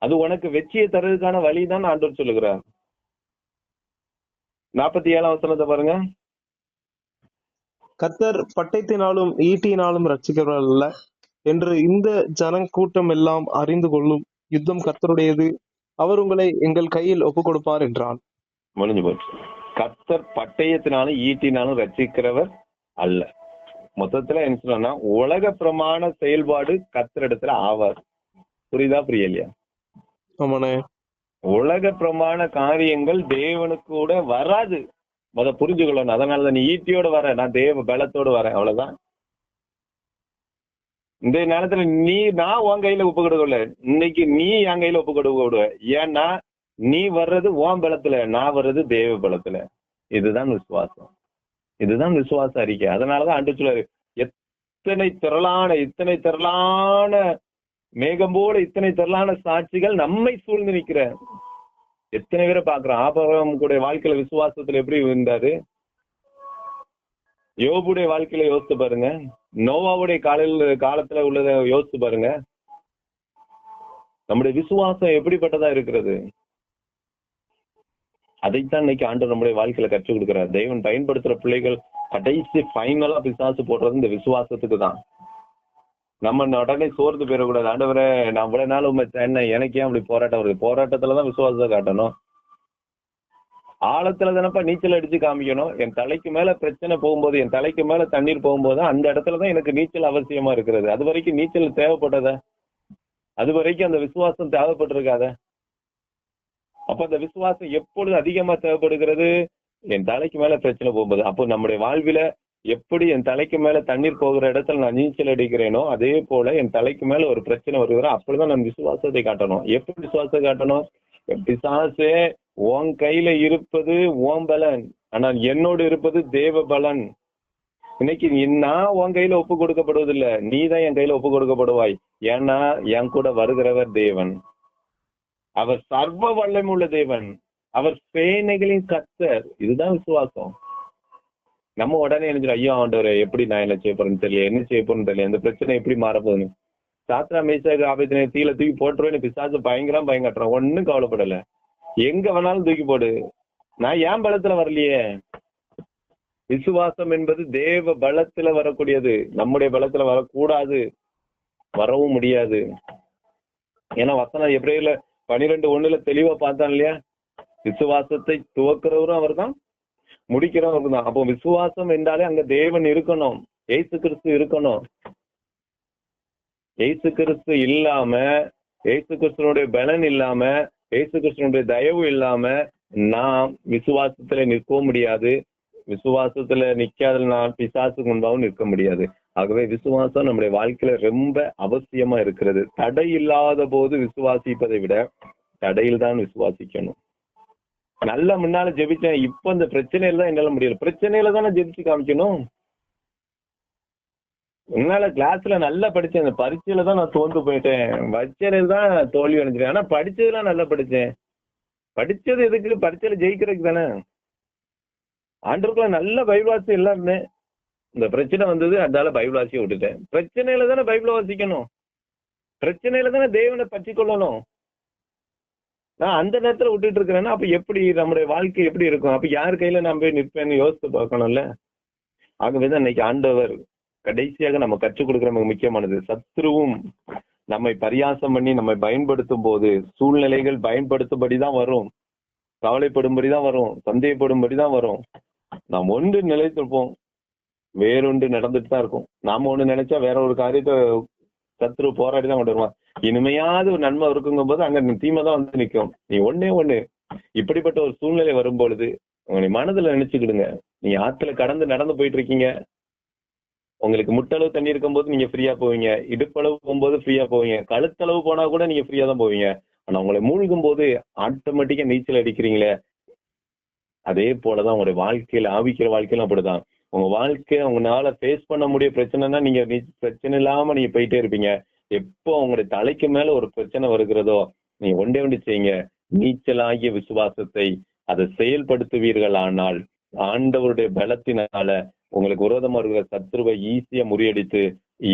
S1: அது உனக்கு வெற்றியை தர்றதுக்கான வழி தான் ஆண்டவர் சொல்லுகிறார். நாற்பத்தி ஏழாம் வசனத்தை பாருங்க.
S2: கர்த்தர் பட்டயத்தினாலும் ஈட்டியினாலும் ரட்சிக்கிறவர் அல்ல என்று இந்த ஜனக்கூட்டம் எல்லாம் அறிந்து கொள்ளும் யுத்தம் கர்த்தருடையது. அவர் உங்களை எங்கள் கையில் ஒப்புக் கொடுப்பார் என்றான்.
S1: முடிஞ்சு போச்சு. கர்த்தர் பட்டயத்தினாலும் ஈட்டினாலும் ரட்சிக்கிறவர் அல்ல. மொத்தத்துல என்ன சொல்றேன்னா உலக பிரமாண செயல்பாடு கத்துற இடத்துல ஆவார். புரியுதா புரியலையா?
S2: ஆமாண்ணே.
S1: உலக பிரமாண காரியங்கள் தேவனுக்கு கூட வராது. அத புரிஞ்சுக்கொள்ளணும். அதனாலதான் நீ ஈட்டியோட வர நான் தேவ பலத்தோட வரேன். அவ்வளவுதான். இந்த நேரத்துல நீ நான் உன் கையில ஒப்பு கொடுக்கல இன்னைக்கு நீ என் கையில ஒப்பு கொடுக்க விடுவ. ஏன்னா நீ வர்றது ஓம் பலத்துல நான் வர்றது தேவ பலத்துல. இதுதான் விசுவாசம். இதுதான் விசுவாச அறிக்கை. அதனாலதான் அன்று சொல்லாரு எத்தனை திரளான இத்தனை திரளான மேகம் போல இத்தனை திரளான சாட்சிகள் நம்மை சூழ்ந்து நிக்கிற எத்தனை பேரை பாக்குறோம் ஆபரகம் கூட வாழ்க்கையில விசுவாசத்துல எப்படி இருந்தாரு யோபுடைய வாழ்க்கையில யோசித்து பாருங்க. நோவாவுடைய காலையில் காலத்துல உள்ளத யோசித்து பாருங்க. நம்முடைய விசுவாசம் எப்படிப்பட்டதா இருக்கிறது? அதைத்தான் இன்னைக்கு ஆண்டு நம்முடைய வாழ்க்கையில கற்றுக் கொடுக்கிறார். தெய்வன் பயன்படுத்துற பிள்ளைகள் கடைசி ஃபைனலா பிசாசு போடுறது இந்த விசுவாசத்துக்கு தான். நம்ம உடனே சோர்ந்து போயிடக்கூடாது. ஆண்டவரே நான் இவ்வளவு நாள் உண்மை என்ன எனக்கு ஏன் அப்படி போராட்டம் வருது? போராட்டத்துலதான் விசுவாசத்தை காட்டணும். ஆழத்துல தானப்பா நீச்சல் அடிச்சு காமிக்கணும். என் தலைக்கு மேல பிரச்சனை போகும்போது என் தலைக்கு மேல தண்ணீர் போகும்போது அந்த இடத்துலதான் எனக்கு நீச்சல் அவசியமா இருக்கிறது. அது வரைக்கும் நீச்சல் தேவைப்பட்டத? அது வரைக்கும் அந்த விசுவாசம் தேவைப்பட்டிருக்காத? அப்ப அந்த விசுவாசம் எப்பொழுது அதிகமா தேவைப்படுகிறது? என் தலைக்கு மேல பிரச்சனை போகும்போது. அப்போ நம்முடைய வாழ்வில எப்படி என் தலைக்கு மேல தண்ணீர் போகிற இடத்துல நான் நீச்சல் அடிக்கிறேனோ அதே போல என் தலைக்கு மேல ஒரு பிரச்சனை வருகிறோ அப்படிதான் நான் விசுவாசத்தை காட்டணும். எப்படி விசுவாசத்தை காட்டணும்? பிசாசே உன் கையில இருப்பது ஓம் பலன். ஆனால் என்னோடு இருப்பது தேவ பலன். இன்னைக்கு நான் உன் கையில ஒப்பு கொடுக்கப்படுவதில்லை. நீ தான் என் கையில ஒப்பு கொடுக்கப்படுவாய். ஏன்னா என் கூட வருகிறவர் தேவன். அவர் சர்வ வல்லமுள்ள தேவன். அவர் சேனைகளின் கத்தர் இதுதான் விசுவாசம். நம்ம உடனே நினைச்சிடும் ஐயோ ஆண்டவர் எப்படி நான் என்ன செய்ய போறேன்னு தெரியல என்ன செய்ய போறேன்னு தெரியல இந்த பிரச்சனை எப்படி மாறப்போகுதுன்னு? சாத்ரா மேசாக ஆபத்தினை தீல தூக்கி போட்டுருவேன் பிசாசு பயங்கரம் பயங்கட்டுறான் ஒன்னும் கவலைப்படல. எங்க வேணாலும் தூக்கி போடு. நான் ஏன் பலத்துல வரலையே? விசுவாசம் என்பது தேவ பலத்துல வரக்கூடியது. நம்முடைய பலத்துல வரக்கூடாது. வரவும் முடியாது. ஏன்னா வசனம் எப்படியில பனிரெண்டு ஒண்ணுல தெளிவா பார்த்தான் இல்லையா? விசுவாசத்தை துவக்கிறவரும் அவர்தான் முடிக்கிறவரும் தான் அப்போ விசுவாசம் என்றாலே அங்க தேவன் இருக்கணும் எய்சு கிறிஸ்து இருக்கணும். எய்சு கிறிஸ்து இல்லாம ஏசு கிறிஸ்துனுடைய பலன் இல்லாம ஏசு கிறிஸ்துனுடைய தயவு இல்லாம நாம் விசுவாசத்துல நிற்கவும் முடியாது. விசுவாசத்துல நிக்காத நான் பிசாசுக்கு முன்பாகவும் நிற்க முடியாது. ஆகவே விசுவாசம் நம்முடைய வாழ்க்கையில ரொம்ப அவசியமா இருக்கிறது. தடை இல்லாத போது விசுவாசிப்பதை விட தடையில் தான் விசுவாசிக்கணும். நல்லா முன்னால ஜெபிச்சேன் இப்ப இந்த பிரச்சனையில தான் என்னால முடியல. பிரச்சனையில தானே ஜெபிச்சு காமிக்கணும். முன்னால கிளாஸ்ல நல்லா படிச்சேன். இந்த பரீட்சையில தான் நான் தோந்து போயிட்டேன். பரீட்சையில தான் தோல்வி அடைஞ்சிட்டேன். ஆனா படிச்சதுலாம் நல்லா படிச்சேன். படிச்சது எதுக்கு பரீட்சையில ஜெயிக்கிறதுக்கு தானே. ஆண்டருக்குள்ள நல்ல பைபிள் வாசி எல்லாருமே. இந்த பிரச்சனை வந்தது அதனால பைபிள் வாசியை விட்டுட்டேன். பிரச்சனையில தானே பைபிள் வாசிக்கணும். பிரச்சனையில தானே தேவனை பற்றி கொள்ளணும். நான் அந்த நேரத்துல விட்டுட்டு இருக்கிறேன்னா அப்ப எப்படி நம்முடைய வாழ்க்கை எப்படி இருக்கும்? அப்ப யார் கையில நான் போய் நிற்பேன்னு யோசித்து பார்க்கணும்ல? ஆகவேதான் இன்னைக்கு ஆண்டவர் கடைசியாக நம்ம கற்றுக் கொடுக்கிற மிக முக்கியமானது. சத்ருவும் நம்மை பரியாசம் பண்ணி நம்மை பயன்படுத்தும் போது சூழ்நிலைகள் பயன்படுத்தும்படி தான் வரும். கவலைப்படும்படி தான் வரும். சந்தேகப்படும்படி தான் வரும். நாம் ஒன்று நிலைத்திருப்போம். வேறொன்று நடந்துட்டு தான் இருக்கும். நாம ஒண்ணு நினைச்சா வேற ஒரு காரியத்தை சத்ரு போராடி தான் கொண்டு வருவான். இனிமையாவது ஒரு நன்மை இருக்குங்கும் போது அங்க தீமை தான் வந்து நிற்கும் நீ ஒன்னே ஒண்ணு. இப்படிப்பட்ட ஒரு சூழ்நிலை வரும் பொழுது உங்களை மனதுல நினைச்சுக்கிடுங்க. நீங்க ஆத்துல கடந்து நடந்து போயிட்டு இருக்கீங்க உங்களுக்கு முட்டளவு தண்ணி இருக்கும்போது நீங்க ஃப்ரீயா போவீங்க. இடுப்பளவு போகும்போது ஃப்ரீயா போவீங்க. கழுத்தளவு போனா கூட நீங்க ஃப்ரீயா தான் போவீங்க. ஆனா உங்களை மூழ்கும் போது ஆட்டோமேட்டிக்கா நீச்சல் அடிக்கிறீங்களே. அதே போலதான் உங்களுடைய வாழ்க்கையில ஆவிக்கிற வாழ்க்கையில அப்படிதான் உங்க வாழ்க்கை உங்களால ஃபேஸ் பண்ண முடிய பிரச்சனைனா நீங்க பிரச்சனை இல்லாம நீங்க போயிட்டே இருப்பீங்க. எப்போ உங்களுடைய தலைக்கு மேல ஒரு பிரச்சனை வருகிறதோ நீங்க ஒன்றே ஒன்று செய்யுங்க. நீச்சலாகிய விசுவாசத்தை அதை செயல்படுத்துவீர்கள் ஆனால் ஆண்டவருடைய பலத்தினால உங்களுக்கு விரோதமா இருக்கிற சத்ருவை ஈஸியா முறியடித்து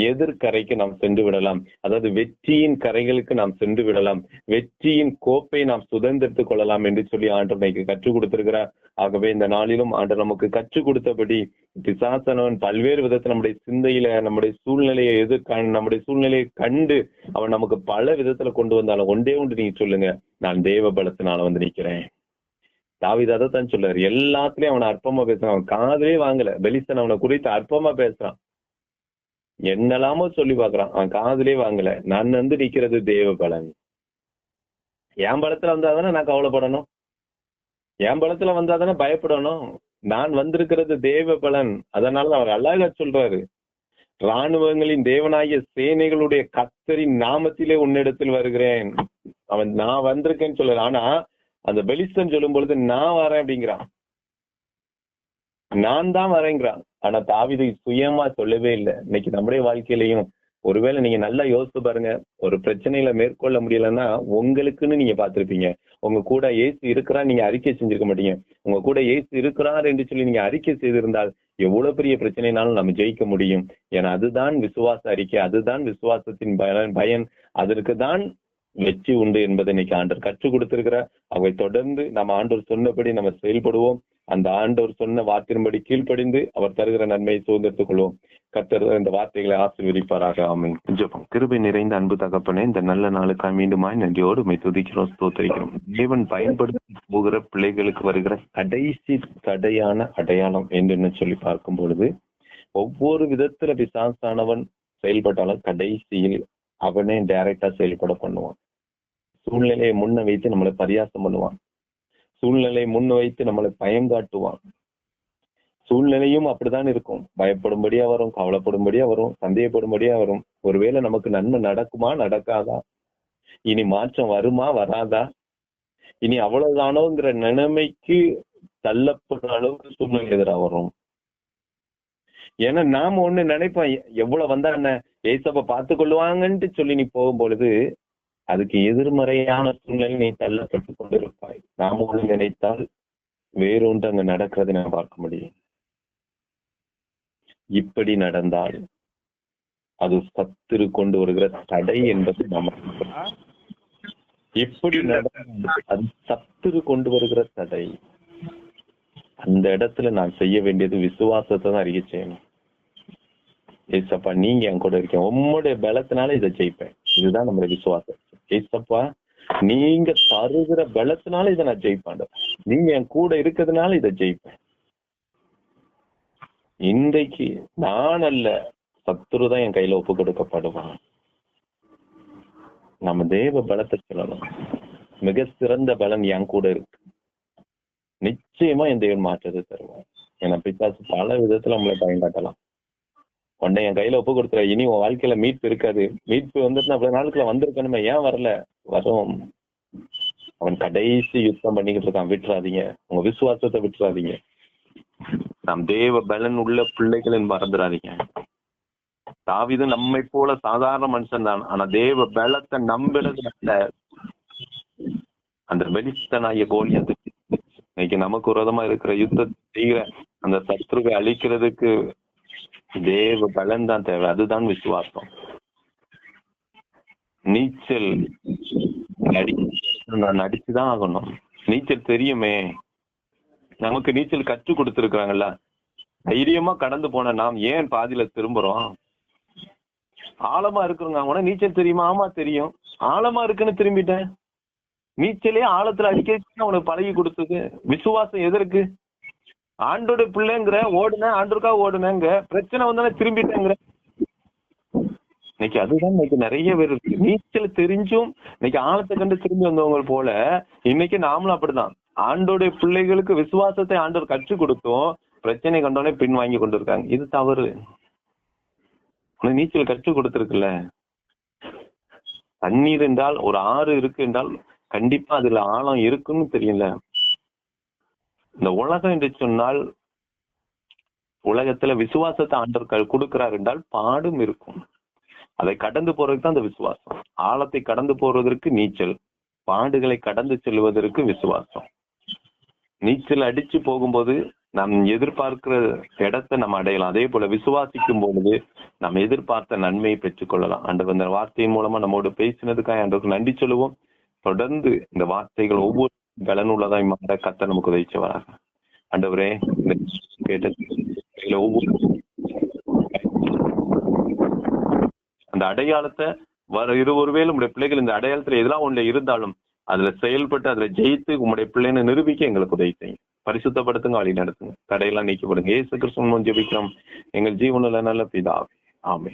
S1: எதிர்கரைக்கு நாம் சென்று விடலாம். அதாவது வெற்றியின் கரைகளுக்கு நாம் சென்று விடலாம். வெற்றியின் கோப்பை நாம் சுதந்திரத்துக் கொள்ளலாம் என்று சொல்லி ஆண்டர் நமக்கு கற்றுக் கொடுத்திருக்கிறார். ஆகவே இந்த நாளிலும் ஆண்டர் நமக்கு கற்றுக் கொடுத்தபடி பிசாசனவன் பல்வேறு விதத்தில் நம்முடைய சிந்தையில நம்முடைய சூழ்நிலையை எதிர் நம்முடைய சூழ்நிலையை கண்டு அவன் நமக்கு பல விதத்துல கொண்டு வந்தாலும் ஒன்றே ஒன்று நீங்க சொல்லுங்க. நான் தேவ பலத்தினால வந்து நிக்கிறேன் தாவித அதை தான் சொல்றாரு. எல்லாத்துலயும் அவனை அற்பமா பேசுறான். அவன் காதலே வாங்கல. பெலிஸ்தன் அவனை குறித்து அற்பமா பேசுறான். என்னெல்லாமோ சொல்லி பாக்குறான் அவன் காதலே வாங்கல. நான் வந்து நிக்கிறது தேவ பலன். என் பலத்துல வந்தாதானே நான் கவலைப்படணும்? என் பலத்துல வந்தாதானே பயப்படணும்? நான் வந்திருக்கிறது தேவ பலன். அதனால அவர் அழகா சொல்றாரு. ராணுவங்களின் தேவனாகிய சேனைகளுடைய கத்தரின் நாமத்திலே உன்னிடத்தில் வருகிறேன். அவன் நான் வந்திருக்கேன்னு சொல்றாரு ஆனா அந்த பெலிஸ்தன் சொல்லும் பொழுது நான் வரேன் அப்படிங்கிறான். நான் தான் வரேங்கிறான். ஆனா தாவிதை சுயமா சொல்லவே இல்லை. இன்னைக்கு நம்முடைய வாழ்க்கையிலையும் ஒருவேளை நீங்க நல்லா யோசிச்சு பாருங்க. ஒரு பிரச்சனையில மேற்கொள்ள முடியலன்னா உங்களுக்குன்னு நீங்க பாத்திருப்பீங்க உங்க கூட ஏசு இருக்கிறா நீங்க அறிக்கை செஞ்சிருக்க மாட்டீங்க. உங்க கூட ஏசு இருக்கிறார் என்று சொல்லி நீங்க அறிக்கை செய்திருந்தால் எவ்வளவு பெரிய பிரச்சனைனாலும் நம்ம ஜெயிக்க முடியும். ஏன்னா அதுதான் விசுவாச அறிக்கை. அதுதான் விசுவாசத்தின் பயன் பயன். அதற்கு தான் வெற்றி உண்டு என்பதை இன்னைக்கு ஆண்டவர் கற்றுக் கொடுத்திருக்கிற அவை தொடர்ந்து நம்ம ஆண்டவர் சொன்னபடி நம்ம செயல்படுவோம். அந்த ஆண்டவர் சொன்ன வார்த்தையின்படி கீழ்ப்படிந்து அவர் தருகிற நன்மையை சுதந்திரத்துக் கொள்வோம். கத்தர் இந்த வார்த்தைகளை ஆசீர்வதிப்பாராக. ஆமென். ஜபம். கிருபை நிறைந்த அன்பு தகப்பனே இந்த நல்ல நாளுக்காக மீண்டுமாய் நன்றியோடு உண்மை துதிக்கிறோம் ஸ்தோத்தரிக்கிறோம். தேவன் பயன்படுத்தி போகிற பிள்ளைகளுக்கு வருகிற கடைசி தடையான அடையாளம் என்று சொல்லி பார்க்கும் பொழுது ஒவ்வொரு விதத்துல பிசாசானவன் செயல்பட்டாலும் கடைசியில் அவனே டைரக்டா செயல்பட பண்ணுவான். சூழ்நிலையை முன்ன வைத்து நம்மளை பரியாசம் பண்ணுவான். சூழ்நிலையை முன்ன வைத்து நம்மளை பயங்காட்டுவான் சூழ்நிலையும் அப்படித்தான் இருக்கும். பயப்படும்படியா வரும் கவலைப்படும்படியா வரும் சந்தேகப்படும்படியா வரும். ஒருவேளை நமக்கு நன்மை நடக்குமா நடக்காதா? இனி மாற்றம் வருமா வராதா? இனி அவ்வளவுதானோங்கிற நிலைமைக்கு தள்ளப்படுற அளவுக்கு சூழ்நிலை எதிராக வரும். ஏன்னா நாம ஒண்ணு நினைப்போம் எவ்வளவு வந்தா என்ன? ஏசப்ப பார்த்து கொள்ளுவாங்கன்ட்டு சொல்லி நீ போகும் பொழுது அதுக்கு எதிர்மறையான சூழ்நிலை நீ தள்ளப்பட்டு கொண்டிருப்பாய். நாம ஒன்று நினைத்தால் வேறொன்று அங்க நடக்கிறதை நான் பார்க்க முடியும். இப்படி நடந்தால் அது சத்துரு கொண்டு வருகிற தடை என்பது நமக்கு இப்படி அது சத்துரு கொண்டு வருகிற தடை. அந்த இடத்துல நான் செய்ய வேண்டியது விசுவாசத்தை தான் அறிய செய்யணும். ஏசப்பா நீங்க என் கூட இருக்கீங்க. உம்முடைய பலத்தினால இதை ஜெயிப்பேன். இதுதான் நம்மளுடைய விசுவாசம். ஏசப்பா நீங்க தருகிற பலத்தினால இதை நான் ஜெயிப்பாண்ட நீங்க என் கூட இருக்கிறதுனால இதை ஜெயிப்பேன். இன்றைக்கு நான் அல்ல சத்துரு தான் என் கையில ஒப்பு கொடுக்கப்படுவான். நம்ம தேவ பலத்தை சொல்லணும். மிக சிறந்த பலன் என் கூட இருக்கு. நிச்சயமா என் தேவன் மாற்றத்தை தருவான் ஏன்னா பிசாசு பல விதத்துல நம்மளை பயன்பாட்டலாம் உடனே என் கையில ஒப்பு கொடுத்துற இனி உன் வாழ்க்கையில மீட்பு இருக்காது. மீட்பு வந்துட்டு அவ்வளவு நாளுக்குள்ள வந்திருக்கணுமே. ஏன் வரல? வரும். அவன் கடைசி யுத்தம் பண்ணிக்கிட்டு இருக்கான். விட்டுறாதீங்க. உங்க விசுவாசத்தை விட்டுறாதீங்க. நம் தேவ பலன் உள்ள பிள்ளைகளின் மறந்துடாதீங்க. தாவிது நம்மை போல சாதாரண மனுஷன் தான். ஆனா தேவ பலத்தை நம்பினதுனால அந்த வெளிச்சனாகிய கோலியத்து. இன்னைக்கு நமக்கு விரோதமா இருக்கிற யுத்தத்தை செய்கிற அந்த சத்ருவை அழிக்கிறதுக்கு தேவ பலன் தான் தேவை. அதுதான் விசுவாசம். நீச்சல் நான் அடிச்சுதான் ஆகணும். நீச்சல் தெரியுமே. நமக்கு நீச்சல் கற்றுக் கொடுத்துருக்காங்கல்ல தைரியமா கடந்து போன நாம் ஏன் பாதியில திரும்புறோம்? ஆழமா இருக்கிறவங்க அவன நீச்சல் தெரியுமா? ஆமா தெரியும். ஆழமா இருக்குன்னு திரும்பிட்டேன். நீச்சலே ஆழத்துல அடிக்கிறதுக்கு அவனுக்கு பழகி கொடுத்தது. விசுவாசம் எதற்கு? ஆண்டோட பிள்ளைங்கிற ஓடுனேன் ஆண்டோருக்கா ஓடுனேங்க. பிரச்சனை வந்தானே திரும்பிட்டேங்கிற. இன்னைக்கு அதுதான் இன்னைக்கு நிறைய பேர் இருக்கு. நீச்சல் தெரிஞ்சும் இன்னைக்கு ஆழத்தை கண்டு திரும்பி வந்தவங்க போல இன்னைக்கு நாமளும் அப்படிதான். ஆண்டோடைய பிள்ளைகளுக்கு விசுவாசத்தை ஆண்டோர் கற்றுக் கொடுத்தும். பிரச்சனை கண்டோடனே பின் வாங்கி கொண்டு இருக்காங்க இது தவறு. நீச்சல் கற்றுக் கொடுத்துருக்குல்ல? தண்ணீர் என்றால் ஒரு ஆறு இருக்கு என்றால் கண்டிப்பா அதுல ஆழம் இருக்குன்னு தெரியல இந்த உலகம் என்று சொன்னால் உலகத்துல விசுவாசத்தை ஆண்டவர் கொடுக்கிறார் என்றால் பாடும் இருக்கும். அதை கடந்து போறதுக்கு தான் அந்த விசுவாசம். ஆழத்தை கடந்து போறதற்கு நீச்சல். பாடுகளை கடந்து செல்வதற்கு விசுவாசம். நீச்சல் அடிச்சு போகும்போது நாம் எதிர்பார்க்கிற இடத்தை நம்ம அடையலாம். அதே போல விசுவாசிக்கும் பொழுது நாம் எதிர்பார்த்த நன்மையை பெற்றுக்கொள்ளலாம். ஆண்டவர் இந்த வார்த்தையின் மூலமா நம்மோடு பேசினதுக்காக ஆண்டவருக்கு நன்றி சொல்லுவோம். தொடர்ந்து இந்த வார்த்தைகள் ஒவ்வொரு பலனுள்ளதாய் மாற கத்த நமக்கு உதவிச்சு வராங்க. ஆண்டவரே இந்த கேட்ட ஒவ்வொரு அந்த அடையாளத்தை வர இது ஒருவேளை உங்களுடைய பிள்ளைகள் இந்த அடையாளத்துல எதெல்லாம் ஒண்ணு இருந்தாலும் அதுல செயல்பட்டு அதுல ஜெயித்து உங்களுடைய பிள்ளைன்னு நிரூபிக்க எங்களுக்கு உதவி செய்யும் பரிசுத்தப்படுத்துங்க வழி நடத்துங்க. தடையெல்லாம் நீக்கப்படுங்க ஏசு கிருஷ்ணன் ஜெபிக்கிறோம். எங்கள் ஜீவனில் நல்ல பிதாவே. ஆமே